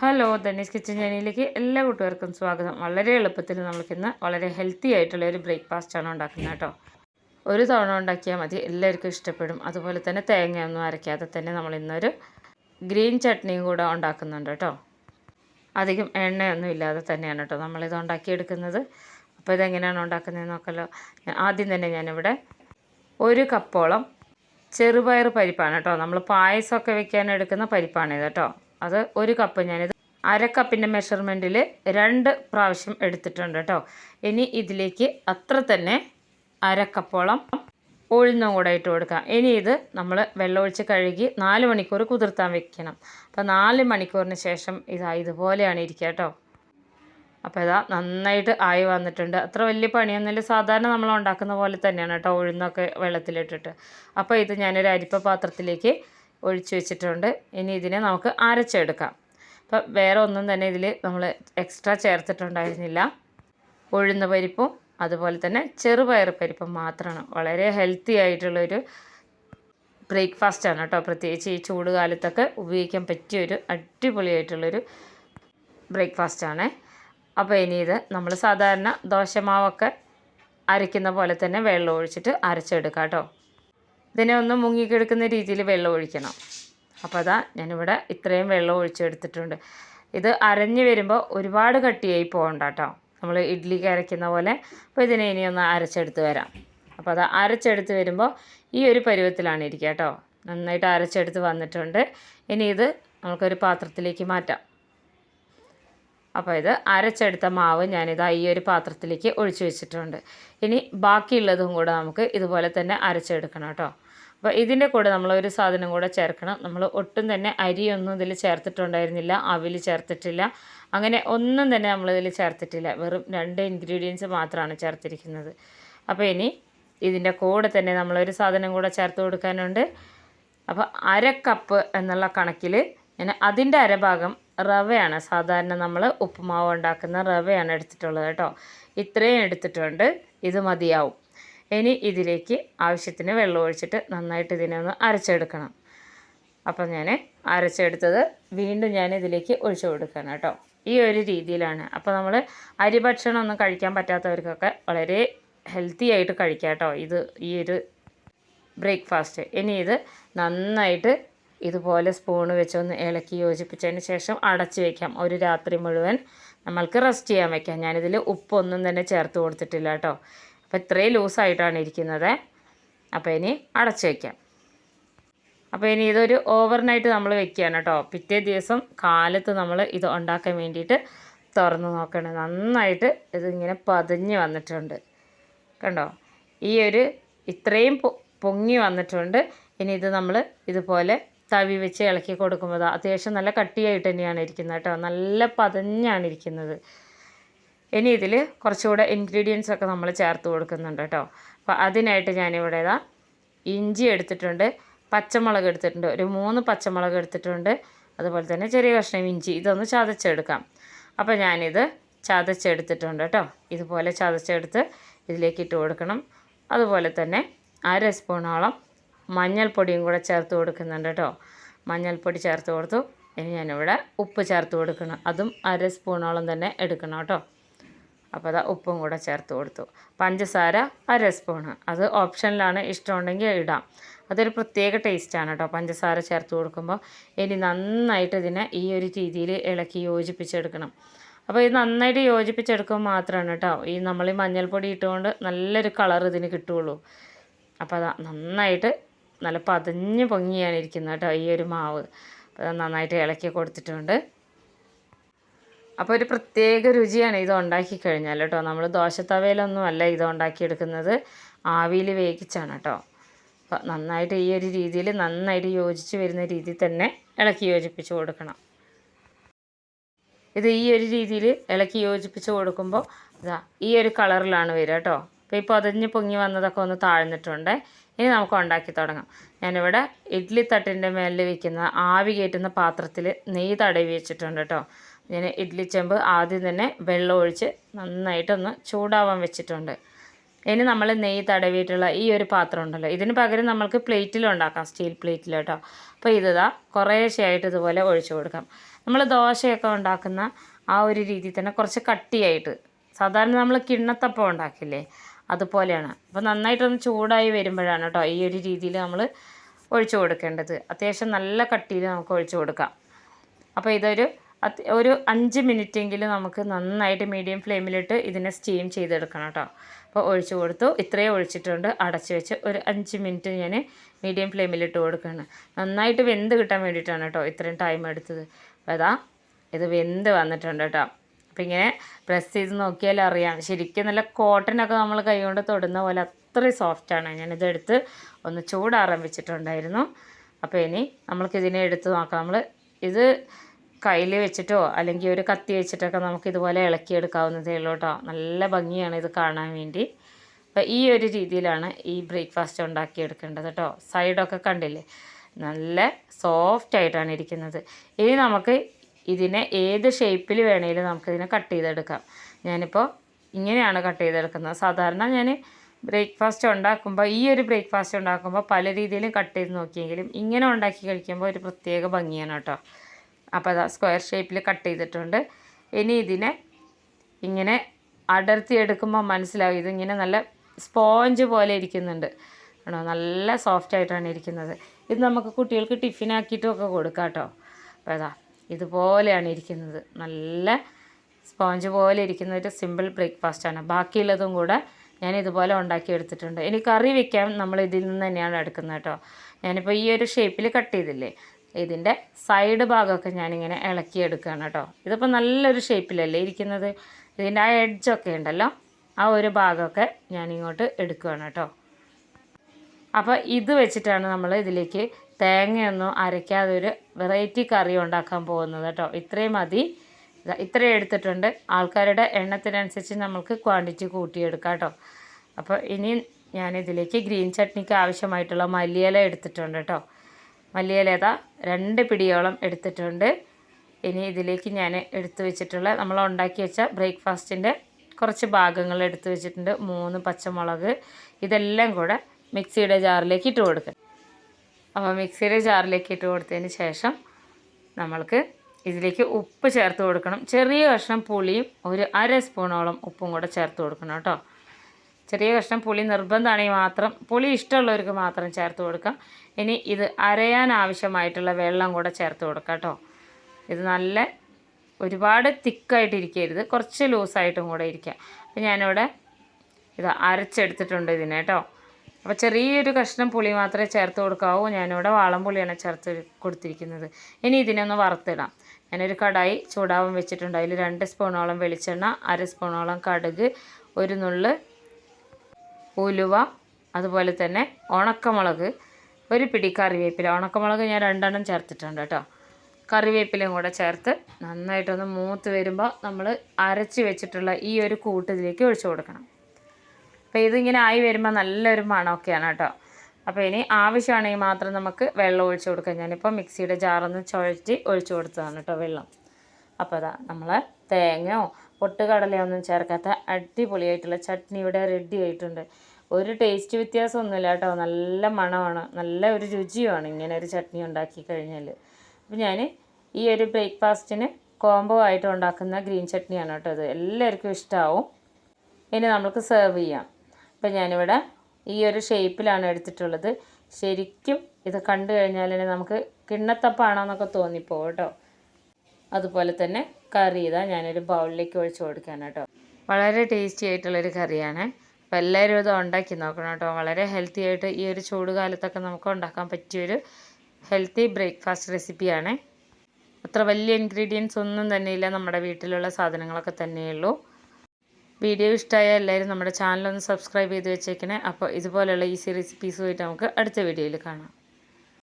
Hello Dhani's kitchen ചാനലിലേക്ക് എല്ലാ കൂട്ടുകാർക്കും സ്വാഗതം. വളരെ എളുപ്പത്തിൽ നമുക്കിന്ന് വളരെ ഹെൽത്തി ആയിട്ടുള്ള ഒരു ബ്രേക്ക്ഫാസ്റ്റാണ് ഉണ്ടാക്കുന്നത് കേട്ടോ. ഒരു തവണ ഉണ്ടാക്കിയാൽ മതി. എല്ലാവർക്കും ഇഷ്ടപ്പെടും. അതുപോലെ തന്നെ തേങ്ങയൊന്നും അരയ്ക്കാതെ തന്നെ നമ്മൾ ഇന്നൊരു ഗ്രീൻ ചട്നിയും കൂടെ ഉണ്ടാക്കുന്നുണ്ട് കേട്ടോ. അധികം എണ്ണയൊന്നും ഇല്ലാതെ തന്നെയാണ് കേട്ടോ നമ്മളിത് ഉണ്ടാക്കിയെടുക്കുന്നത്. അപ്പോൾ ഇതെങ്ങനെയാണ് ഉണ്ടാക്കുന്നത് നോക്കല്ലോ ആദ്യം തന്നെ ഞാനിവിടെ ഒരു കപ്പോളം ചെറുപയർ പരിപ്പാണ് കേട്ടോ. നമ്മൾ പായസമൊക്കെ വെക്കാൻ എടുക്കുന്ന പരിപ്പാണിത് കേട്ടോ. അത് ഒരു കപ്പ് ഞാനിത് അര കപ്പിന്റെ മെഷർമെന്റിൽ രണ്ട് പ്രാവശ്യം എടുത്തിട്ടുണ്ട് കേട്ടോ ഇനി ഇതിലേക്ക് അത്ര തന്നെ അര കപ്പോളം ഉഴുന്നും കൂടെ ഇട്ട് കൊടുക്കാം. ഇനി ഇത് നമ്മൾ വെള്ളമൊഴിച്ച് കഴുകി നാല് മണിക്കൂർ കുതിർത്താൻ വെക്കണം. അപ്പോൾ നാല് മണിക്കൂറിന് ശേഷം ഇതാ ഇതുപോലെയാണ് ഇരിക്കുക കേട്ടോ അപ്പോൾ ഇതാ നന്നായിട്ട് ആയി വന്നിട്ടുണ്ട്. അത്ര വലിയ പണിയൊന്നുമില്ല. സാധാരണ നമ്മൾ ഉണ്ടാക്കുന്ന പോലെ തന്നെയാണ് കേട്ടോ ഉഴുന്നൊക്കെ വെള്ളത്തിലിട്ടിട്ട്. അപ്പോൾ ഇത് ഞാനൊരു അരിപ്പ പാത്രത്തിലേക്ക് ഒഴിച്ചു വെച്ചിട്ടുണ്ട്. ഇനി ഇതിനെ നമുക്ക് അരച്ചെടുക്കാം. അപ്പം വേറെ ഒന്നും തന്നെ ഇതിൽ നമ്മൾ എക്സ്ട്രാ ചേർത്തിട്ടുണ്ടായിരുന്നില്ല. ഉഴുന്ന പരിപ്പും അതുപോലെ തന്നെ ചെറുപയർ പരിപ്പും മാത്രമാണ്. വളരെ ഹെൽത്തി ആയിട്ടുള്ളൊരു ബ്രേക്ക്ഫാസ്റ്റാണ് കേട്ടോ. പ്രത്യേകിച്ച് ഈ ചൂട് കാലത്തൊക്കെ ഉപയോഗിക്കാൻ പറ്റിയൊരു അടിപൊളിയായിട്ടുള്ളൊരു ബ്രേക്ക്ഫാസ്റ്റാണ് അപ്പോൾ ഇനി ഇത് നമ്മൾ സാധാരണ ദോശമാവൊക്കെ അരയ്ക്കുന്ന പോലെ തന്നെ വെള്ളം ഒഴിച്ചിട്ട് അരച്ചെടുക്കാം കേട്ടോ. ഇതിനെ ഒന്ന് മുങ്ങിക്കെടുക്കുന്ന രീതിയിൽ വെള്ളം ഒഴിക്കണം. അപ്പോൾ അതാ ഞാനിവിടെ ഇത്രയും വെള്ളം ഒഴിച്ചെടുത്തിട്ടുണ്ട്. ഇത് അരഞ്ഞ് വരുമ്പോൾ ഒരുപാട് കട്ടിയായി പോകണ്ട കേട്ടോ. നമ്മൾ ഇഡ്ഡലിക്ക് അരയ്ക്കുന്ന പോലെ. അപ്പോൾ ഇതിനെ ഇനി ഒന്ന് അരച്ചെടുത്ത് വരാം. അപ്പോൾ അത് അരച്ചെടുത്ത് വരുമ്പോൾ ഈ ഒരു പരുവത്തിലാണ് ഇരിക്കുക കേട്ടോ. നന്നായിട്ട് അരച്ചെടുത്ത് വന്നിട്ടുണ്ട്. ഇനി ഇത് നമുക്കൊരു പാത്രത്തിലേക്ക് മാറ്റാം. അപ്പോൾ ഇത് അരച്ചെടുത്ത മാവ് ഞാനിത് ഈ ഒരു പാത്രത്തിലേക്ക് ഒഴിച്ചു വെച്ചിട്ടുണ്ട്. ഇനി ബാക്കിയുള്ളതും കൂടെ നമുക്ക് ഇതുപോലെ തന്നെ അരച്ചെടുക്കണം കേട്ടോ. അപ്പോൾ ഇതിന്റെ കൂടെ നമ്മൾ ഒരു സാധനം കൂടെ ചേർക്കണം. നമ്മൾ ഒട്ടും തന്നെ അരിയൊന്നും ഇതിൽ ചേർത്തിട്ടുണ്ടായിരുന്നില്ല അവിൽ ചേർത്തിട്ടില്ല. അങ്ങനെ ഒന്നും തന്നെ നമ്മളിതിൽ ചേർത്തിട്ടില്ല. വെറും രണ്ട് ഇൻഗ്രീഡിയൻസ് മാത്രമാണ് ചേർത്തിരിക്കുന്നത്. അപ്പോൾ ഇനി ഇതിന്റെ കൂടെ തന്നെ നമ്മളൊരു സാധനം കൂടെ ചേർത്ത് കൊടുക്കാനുണ്ട്. അപ്പോൾ അര കപ്പ് എന്നുള്ള കണക്കിൽ ഞാൻ അതിന്റെ അരഭാഗം റവയാണ്. സാധാരണ നമ്മൾ ഉപ്പുമാവ് ഉണ്ടാക്കുന്ന റവയാണ് എടുത്തിട്ടുള്ളത് കേട്ടോ. ഇത്രയും എടുത്തിട്ടുണ്ട്. ഇത് മതിയാവും. ഇനി ഇതിലേക്ക് ആവശ്യത്തിന് വെള്ളം ഒഴിച്ചിട്ട് നന്നായിട്ട് ഇതിനെ ഒന്ന് അരച്ചെടുക്കണം. അപ്പം ഞാൻ അരച്ചെടുത്തത് വീണ്ടും ഞാൻ ഇതിലേക്ക് ഒഴിച്ചു കൊടുക്കണം കേട്ടോ. ഈ ഒരു രീതിയിലാണ്. അപ്പോൾ നമ്മൾ അരി ഭക്ഷണം ഒന്നും കഴിക്കാൻ പറ്റാത്തവർക്കൊക്കെ വളരെ ഹെൽത്തി ആയിട്ട് കഴിക്കാം കേട്ടോ. ഇത് ഈ ഒരു ബ്രേക്ക്ഫാസ്റ്റ് ഇനി ഇത് നന്നായിട്ട് ഇതുപോലെ സ്പൂൺ വെച്ചൊന്ന് ഇളക്കി യോജിപ്പിച്ചതിന് ശേഷം അടച്ചു വയ്ക്കാം ഒരു രാത്രി മുഴുവൻ നമ്മൾക്ക് റെസ്റ്റ് ചെയ്യാൻ വയ്ക്കാം ഞാനിതിൽ ഉപ്പൊന്നും തന്നെ ചേർത്ത് കൊടുത്തിട്ടില്ല കേട്ടോ. അപ്പോൾ ഇത്രയും ലൂസായിട്ടാണ് ഇരിക്കുന്നത്. അപ്പോൾ ഇനി അടച്ച് വയ്ക്കാം അപ്പോൾ ഇനി ഇതൊരു ഓവർനൈറ്റ് നമ്മൾ വെക്കുകയാണ് കേട്ടോ. പിറ്റേ ദിവസം കാലത്ത് നമ്മൾ ഇത് ഉണ്ടാക്കാൻ വേണ്ടിയിട്ട് തുറന്ന് നോക്കണം. നന്നായിട്ട് ഇതിങ്ങനെ പതിഞ്ഞ് വന്നിട്ടുണ്ട്. കണ്ടോ? ഈ ഒരു ഇത്രയും പൊങ്ങി വന്നിട്ടുണ്ട്. ഇനി ഇത് നമ്മൾ ഇതുപോലെ തവി വെച്ച് ഇളക്കി കൊടുക്കുമ്പോൾ അത്യാവശ്യം നല്ല കട്ടിയായിട്ട് തന്നെയാണ് ഇരിക്കുന്നത് കേട്ടോ. നല്ല പതഞ്ഞാണ് ഇരിക്കുന്നത്. ഇനി ഇതിൽ കുറച്ചുകൂടെ ഇൻഗ്രീഡിയൻസ് ഒക്കെ നമ്മൾ ചേർത്ത് കൊടുക്കുന്നുണ്ട് കേട്ടോ. അപ്പോൾ അതിനായിട്ട് ഞാനിവിടെ ഇതാ ഇഞ്ചി എടുത്തിട്ടുണ്ട് പച്ചമുളക് എടുത്തിട്ടുണ്ട് ഒരു മൂന്ന് പച്ചമുളക് എടുത്തിട്ടുണ്ട് അതുപോലെ തന്നെ ചെറിയ കഷ്ണം ഇഞ്ചി ഇതൊന്ന് ചതച്ചെടുക്കാം. അപ്പോൾ ഞാനിത് ചതച്ചെടുത്തിട്ടുണ്ട് കേട്ടോ. ഇതുപോലെ ചതച്ചെടുത്ത് ഇതിലേക്ക് ഇട്ട് കൊടുക്കണം. അതുപോലെ തന്നെ അര സ്പൂണോളം മഞ്ഞൾപ്പൊടിയും കൂടെ ചേർത്ത് കൊടുക്കുന്നുണ്ട് കേട്ടോ. മഞ്ഞൾപ്പൊടി ചേർത്ത് കൊടുത്തു. ഇനി ഞാനിവിടെ ഉപ്പ് ചേർത്ത് കൊടുക്കണം. അതും അര സ്പൂണോളം തന്നെ എടുക്കണം കേട്ടോ. അപ്പോൾ അതാ ഉപ്പും കൂടെ ചേർത്ത് കൊടുത്തു. പഞ്ചസാര അര സ്പൂണ്. അത് ഓപ്ഷനിലാണ്. ഇഷ്ടമുണ്ടെങ്കിൽ ഇടാം. അതൊരു പ്രത്യേക ടേസ്റ്റാണ് കേട്ടോ പഞ്ചസാര ചേർത്ത് കൊടുക്കുമ്പോൾ ഇനി നന്നായിട്ട് ഇതിനെ ഈ ഒരു രീതിയിൽ ഇളക്കി യോജിപ്പിച്ചെടുക്കണം. അപ്പോൾ ഇത് നന്നായിട്ട് യോജിപ്പിച്ചെടുക്കുമ്പോൾ മാത്രമാണ് കേട്ടോ ഈ നമ്മൾ ഈ മഞ്ഞൾപ്പൊടി ഇട്ടുകൊണ്ട് നല്ലൊരു കളർ ഇതിന് കിട്ടുകയുള്ളൂ അപ്പോൾ അതാ നന്നായിട്ട് നല്ല പതഞ്ഞ് പൊങ്ങിയാണ് ഇരിക്കുന്നത് കേട്ടോ ഈ ഒരു മാവ്. അപ്പോൾ നന്നായിട്ട് ഇളക്കി കൊടുത്തിട്ടുണ്ട്. അപ്പോൾ ഒരു പ്രത്യേക രുചിയാണ് ഇത് ഉണ്ടാക്കി കഴിഞ്ഞാൽ കേട്ടോ. നമ്മൾ ദോശത്തവയിലൊന്നും അല്ല ഇത് ഉണ്ടാക്കിയെടുക്കുന്നത്. ആവിയിൽ വേവിച്ചാണ് കേട്ടോ. അപ്പോൾ നന്നായിട്ട് ഈ ഒരു രീതിയിൽ നന്നായിട്ട് യോജിച്ച് വരുന്ന രീതിയിൽ തന്നെ ഇളക്കി യോജിപ്പിച്ച് കൊടുക്കണം. ഇത് ഈ ഒരു രീതിയിൽ ഇളക്കി യോജിപ്പിച്ച് കൊടുക്കുമ്പോൾ ഇതാ ഈ ഒരു കളറിലാണ് വരിക കേട്ടോ. അപ്പോൾ ഇപ്പോൾ അതിഞ്ഞ് പൊങ്ങി വന്നതൊക്കെ ഒന്ന് താഴ്ന്നിട്ടുണ്ട്. ഇനി നമുക്ക് ഉണ്ടാക്കി തുടങ്ങാം. ഞാനിവിടെ ഇഡ്ഡലി തട്ടിന്റെ മേലിൽ വയ്ക്കുന്ന ആവി കയറ്റുന്ന പാത്രത്തിൽ നെയ്യ് തടവി വെച്ചിട്ടുണ്ട് കേട്ടോ. ഞാൻ ഇഡ്ലി ചെമ്പ് ആദ്യം തന്നെ വെള്ളം ഒഴിച്ച് നന്നായിട്ടൊന്ന് ചൂടാവാൻ വെച്ചിട്ടുണ്ട്. ഇനി നമ്മൾ നെയ്യ് തടവിയിട്ടുള്ള ഈ ഒരു പാത്രം ഉണ്ടല്ലോ ഇതിന് പകരം നമ്മൾക്ക് പ്ലേറ്റിലുണ്ടാക്കാം സ്റ്റീൽ പ്ലേറ്റിൽ കേട്ടോ. അപ്പോൾ ഇതാ കുറേശ്ശെയായിട്ട് ഇതുപോലെ ഒഴിച്ചു കൊടുക്കാം. നമ്മൾ ദോശയൊക്കെ ഉണ്ടാക്കുന്ന ആ ഒരു രീതിയിൽ തന്നെ കുറച്ച് കട്ടിയായിട്ട് സാധാരണ നമ്മൾ കിണ്ണത്തപ്പം ഉണ്ടാക്കില്ലേ അതുപോലെയാണ്. അപ്പോൾ നന്നായിട്ടൊന്ന് ചൂടായി വരുമ്പോഴാണ് കേട്ടോ ഈ ഒരു രീതിയിൽ നമ്മൾ ഒഴിച്ചു കൊടുക്കേണ്ടത്. അത്യാവശ്യം നല്ല കട്ടിയിൽ നമുക്ക് ഒഴിച്ചു കൊടുക്കാം. അപ്പോൾ ഇതൊരു ഒരു അഞ്ച് മിനിറ്റ് എങ്കിലും നമുക്ക് നന്നായിട്ട് മീഡിയം ഫ്ലെയിമിലിട്ട് ഇതിനെ സ്റ്റീം ചെയ്തെടുക്കണം കേട്ടോ. അപ്പോൾ ഒഴിച്ചു കൊടുത്തു. ഇത്രയും ഒഴിച്ചിട്ടുണ്ട്. അടച്ചു വെച്ച് ഒരു അഞ്ച് മിനിറ്റ് ഞാൻ മീഡിയം ഫ്ലെയിമിലിട്ട് കൊടുക്കുകയാണ്. നന്നായിട്ട് വെന്ത് കിട്ടാൻ വേണ്ടിയിട്ടാണ് കേട്ടോ ഇത്രയും ടൈം എടുത്തത്. അപ്പോൾ അതാ ഇത് വെന്ത് വന്നിട്ടുണ്ട് കേട്ടോ. അപ്പോൾ ഇങ്ങനെ പ്രസ് ചെയ്ത് നോക്കിയാൽ അറിയാം. ശരിക്കും നല്ല കോട്ടനൊക്കെ നമ്മൾ കൈകൊണ്ട് തൊടുന്ന പോലെ അത്രയും സോഫ്റ്റാണ് ഞാനിതെടുത്ത് ഒന്ന് ചൂടാരംഭിച്ചിട്ടുണ്ടായിരുന്നു അപ്പോൾ ഇനി നമ്മൾക്കിതിനെ എടുത്ത് നോക്കാം. നമ്മൾ ഇത് കയ്യിൽ വെച്ചിട്ടോ അല്ലെങ്കിൽ ഒരു കത്തി വെച്ചിട്ടൊക്കെ നമുക്ക് ഇതുപോലെ ഇളക്കിയെടുക്കാവുന്നതേ ഉള്ളൂ കേട്ടോ. നല്ല ഭംഗിയാണ് ഇത് കാണാൻ വേണ്ടി. അപ്പോൾ ഈ ഒരു രീതിയിലാണ് ഈ ബ്രേക്ക്ഫാസ്റ്റ് ഉണ്ടാക്കിയെടുക്കേണ്ടത് കേട്ടോ. സൈഡൊക്കെ കണ്ടില്ലേ? നല്ല സോഫ്റ്റ് ആയിട്ടാണ് ഇരിക്കുന്നത്. ഇനി നമുക്ക് ഇതിനെ ഏത് ഷേപ്പിൽ വേണമെങ്കിലും നമുക്കിതിനെ കട്ട് ചെയ്തെടുക്കാം. ഞാനിപ്പോൾ ഇങ്ങനെയാണ് കട്ട് ചെയ്തെടുക്കുന്നത്. സാധാരണ ഞാൻ ബ്രേക്ക്ഫാസ്റ്റ് ഉണ്ടാക്കുമ്പോൾ ഈ ഒരു ബ്രേക്ക്ഫാസ്റ്റ് ഉണ്ടാക്കുമ്പോൾ പല രീതിയിലും കട്ട് ചെയ്ത് നോക്കിയെങ്കിലും ഇങ്ങനെ ഉണ്ടാക്കി കഴിക്കുമ്പോൾ ഒരു പ്രത്യേക ഭംഗിയാണ് കേട്ടോ. അപ്പോൾ അത് സ്ക്വയർ ഷേപ്പിൽ കട്ട് ചെയ്തിട്ടുണ്ട്. ഇനി ഇതിനെ ഇങ്ങനെ അടർത്തി എടുക്കുമ്പോൾ മനസ്സിലാവും ഇതിങ്ങനെ നല്ല സ്പോഞ്ച് പോലെ ഇരിക്കുന്നുണ്ട്. ആണോ? നല്ല സോഫ്റ്റ് ആയിട്ടാണ് ഇരിക്കുന്നത്. ഇത് നമുക്ക് കുട്ടികൾക്ക് ടിഫിനാക്കിയിട്ടും ഒക്കെ കൊടുക്കാം കേട്ടോ. അപ്പോൾ അതാ ഇതുപോലെയാണ് ഇരിക്കുന്നത്. നല്ല സ്പോഞ്ച് പോലെ ഇരിക്കുന്ന ഒരു സിമ്പിൾ ബ്രേക്ക്ഫാസ്റ്റാണ് ബാക്കിയുള്ളതും കൂടെ ഞാൻ ഇതുപോലെ ഉണ്ടാക്കി എടുത്തിട്ടുണ്ട്. ഇനി കറി വെക്കാൻ നമ്മൾ ഇതിൽ നിന്ന് തന്നെയാണ് എടുക്കുന്നത് കേട്ടോ. ഞാനിപ്പോൾ ഈ ഒരു ഷേപ്പിൽ കട്ട് ചെയ്തില്ലേ? ഇതിന്റെ സൈഡ് ഭാഗമൊക്കെ ഞാനിങ്ങനെ ഇളക്കി എടുക്കുകയാണ് കേട്ടോ. ഇതിപ്പോൾ നല്ലൊരു ഷേപ്പിലല്ലേ ഇരിക്കുന്നത്? ഇതിന്റെ ആ എഡ്ജൊക്കെ ഉണ്ടല്ലോ. ആ ഒരു ഭാഗമൊക്കെ ഞാനിങ്ങോട്ട് എടുക്കുകയാണ് കേട്ടോ. അപ്പോൾ ഇത് വെച്ചിട്ടാണ് നമ്മൾ ഇതിലേക്ക് തേങ്ങയൊന്നും അരയ്ക്കാതെ ഒരു വെറൈറ്റി കറി ഉണ്ടാക്കാൻ പോകുന്നത് കേട്ടോ. ഇത്രയും മതി. ഇത്രയും എടുത്തിട്ടുണ്ട്. ആൾക്കാരുടെ എണ്ണത്തിനനുസരിച്ച് നമുക്ക് ക്വാണ്ടിറ്റി കൂട്ടിയെടുക്കാം കേട്ടോ. അപ്പോൾ ഇനി ഞാനിതിലേക്ക് ഗ്രീൻ ചട്നിക്ക് ആവശ്യമായിട്ടുള്ള മല്ലിയില എടുത്തിട്ടുണ്ട് കേട്ടോ. മല്ലിയിലേത രണ്ട് പിടിയോളം എടുത്തിട്ടുണ്ട്. ഇനി ഇതിലേക്ക് ഞാൻ എടുത്തു വെച്ചിട്ടുള്ള നമ്മൾ ഉണ്ടാക്കി വെച്ച ബ്രേക്ക്ഫാസ്റ്റിന്റെ കുറച്ച് ഭാഗങ്ങൾ എടുത്തു വെച്ചിട്ടുണ്ട്. മൂന്ന് പച്ചമുളക്. ഇതെല്ലാം കൂടെ മിക്സിയുടെ ജാറിലേക്ക് ഇട്ട് കൊടുക്കുക അപ്പോൾ മിക്സിയുടെ ജാറിലേക്ക് ഇട്ട് കൊടുത്തതിന് ശേഷം നമ്മൾക്ക് ഇതിലേക്ക് ഉപ്പ് ചേർത്ത് കൊടുക്കണം. ചെറിയ കഷ്ണം പുളിയും ഒരു അര സ്പൂണോളം ഉപ്പും കൂടെ ചേർത്ത് കൊടുക്കണം കേട്ടോ. ചെറിയ കഷ്ണം പുളി നിർബന്ധമാണെങ്കിൽ മാത്രം പുളി ഇഷ്ടമുള്ളവർക്ക് മാത്രം ചേർത്ത് കൊടുക്കാം. ഇനി ഇത് അരയാൻ ആവശ്യമായിട്ടുള്ള വെള്ളം കൂടെ ചേർത്ത് കൊടുക്കാം കേട്ടോ. ഇത് നല്ല ഒരുപാട് തിക്കായിട്ടിരിക്കരുത് കുറച്ച് ലൂസായിട്ടും കൂടെ ഇരിക്കുക അപ്പം ഞാനിവിടെ ഇത് അരച്ചെടുത്തിട്ടുണ്ട് ഇതിനെ കേട്ടോ. അപ്പോൾ ചെറിയൊരു കഷ്ണം പുളി മാത്രമേ ചേർത്ത് കൊടുക്കാവൂ. ഞാനിവിടെ വാളം പുളിയാണ് ചേർത്ത് കൊടുത്തിരിക്കുന്നത്. ഇനി ഇതിനൊന്ന് വറുത്തിടാം. ഞാനൊരു കടായി ചൂടാവും വെച്ചിട്ടുണ്ട്. അതിൽ രണ്ട് സ്പൂണോളം വെളിച്ചെണ്ണ അര സ്പൂണോളം കടുക് ഒരു നുള്ള് ഉലുവ അതുപോലെ തന്നെ ഉണക്കമുളക് ഒരു പിടി കറിവേപ്പില. ഉണക്കമുളക് ഞാൻ രണ്ടെണ്ണം ചേർത്തിട്ടുണ്ട് കേട്ടോ. കറിവേപ്പിലയും കൂടെ ചേർത്ത് നന്നായിട്ടൊന്ന് മൂത്ത് വരുമ്പോൾ നമ്മൾ അരച്ച് വെച്ചിട്ടുള്ള ഈ ഒരു കൂട്ട് ഇതിലേക്ക് ഒഴിച്ചു കൊടുക്കണം. അപ്പോൾ ഇതിങ്ങനെ ആയി വരുമ്പോൾ നല്ലൊരു മണമൊക്കെയാണ് കേട്ടോ. അപ്പോൾ ഇനി ആവശ്യമാണെങ്കിൽ മാത്രം നമുക്ക് വെള്ളം ഒഴിച്ചു കൊടുക്കാം. ഞാനിപ്പോൾ മിക്സിയുടെ ജാറൊന്ന് ചുഴറ്റി ഒഴിച്ചു കൊടുത്തതാണ് കേട്ടോ വെള്ളം. അപ്പോൾ അതാ നമ്മൾ തേങ്ങയോ പൊട്ടുകടലയോ ഒന്നും ചേർക്കാത്ത അടിപൊളിയായിട്ടുള്ള ചട്നി ഇവിടെ റെഡി ആയിട്ടുണ്ട്. ഒരു ടേസ്റ്റ് വ്യത്യാസമൊന്നുമില്ല കേട്ടോ. നല്ല മണമാണ്. നല്ല ഒരു രുചിയുമാണ് ഇങ്ങനെ ഒരു ചട്നി ഉണ്ടാക്കി കഴിഞ്ഞാൽ അപ്പോൾ ഞാൻ ഈ ഒരു ബ്രേക്ക്ഫാസ്റ്റിന് കോംബോ ആയിട്ട് ഉണ്ടാക്കുന്ന ഗ്രീൻ ചട്നിയാണ് കേട്ടോ ഇത്. എല്ലാവർക്കും ഇഷ്ടമാവും ഇനി നമുക്ക് സെർവ് ചെയ്യാം. അപ്പോൾ ഞാനിവിടെ ഈ ഒരു ഷേപ്പിലാണ് എടുത്തിട്ടുള്ളത്. ശരിക്കും ഇത് കണ്ടു കഴിഞ്ഞാൽ നമുക്ക് കിണ്ണത്തപ്പാണോ എന്നൊക്കെ തോന്നിപ്പോ കേട്ടോ. അതുപോലെ തന്നെ കറി ഇതാ ഞാനൊരു ബൗളിലേക്ക് ഒഴിച്ച് കൊടുക്കാൻ കേട്ടോ. വളരെ ടേസ്റ്റി ആയിട്ടുള്ളൊരു കറിയാണ്. അപ്പോൾ എല്ലാവരും ഇത് ഉണ്ടാക്കി നോക്കണം കേട്ടോ. വളരെ ഹെൽത്തി ആയിട്ട് ഈ ഒരു ചൂട് കാലത്തൊക്കെ നമുക്ക് ഉണ്ടാക്കാൻ പറ്റിയൊരു ഹെൽത്തി ബ്രേക്ക്ഫാസ്റ്റ് റെസിപ്പിയാണ് അത്ര വലിയ ഇൻഗ്രീഡിയൻസ് ഒന്നും തന്നെ ഇല്ല നമ്മുടെ വീട്ടിലുള്ള സാധനങ്ങളൊക്കെ തന്നെയുള്ളൂ വീഡിയോ ഇഷ്ടമായ എല്ലാവരും നമ്മുടെ ചാനലൊന്ന് സബ്സ്ക്രൈബ് ചെയ്ത് വെച്ചേക്കണേ. അപ്പോൾ ഇതുപോലെയുള്ള ഈസി റെസിപ്പീസുമായിട്ട് നമുക്ക് അടുത്ത വീഡിയോയിൽ കാണാം.